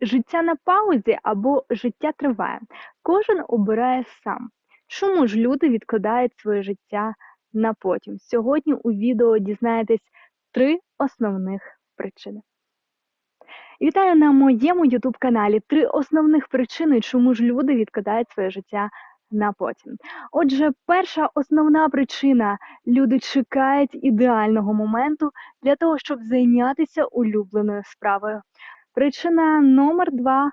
Життя на паузі або життя триває. Кожен обирає сам. Чому ж люди відкладають своє життя на потім? Сьогодні у відео дізнаєтесь три основних причини. Вітаю на моєму youtube каналі три основних причини, чому ж люди відкладають своє життя на потім. Отже, перша основна причина люди чекають ідеального моменту для того, щоб зайнятися улюбленою справою. Причина номер два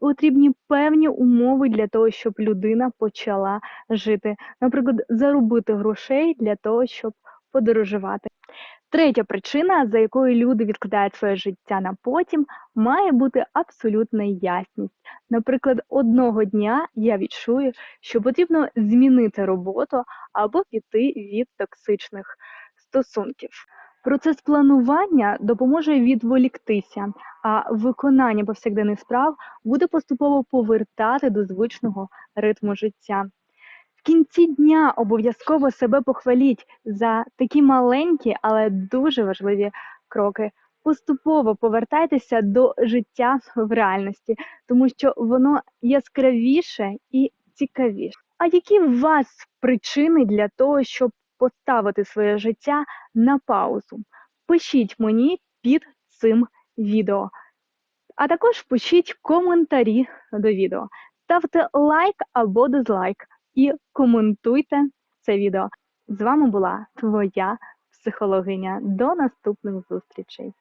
потрібні певні умови для того, щоб людина почала жити. Наприклад, заробити грошей для того, щоб подорожувати. Третя причина, за якою люди відкладають своє життя на потім, має бути абсолютна ясність. Наприклад, одного дня я відчую, що потрібно змінити роботу або піти від токсичних стосунків. Процес планування допоможе відволіктися, а виконання повсякденних справ буде поступово повертати до звичного ритму життя. В кінці дня обов'язково себе похваліть за такі маленькі, але дуже важливі кроки. Поступово повертайтеся до життя в реальності, тому що воно яскравіше і цікавіше. А які у вас причини для того, щоб поставити своє життя на паузу? Пишіть мені під цим відео. А також пишіть коментарі до відео. Ставте лайк або дизлайк і коментуйте це відео. З вами була твоя психологиня. До наступних зустрічей!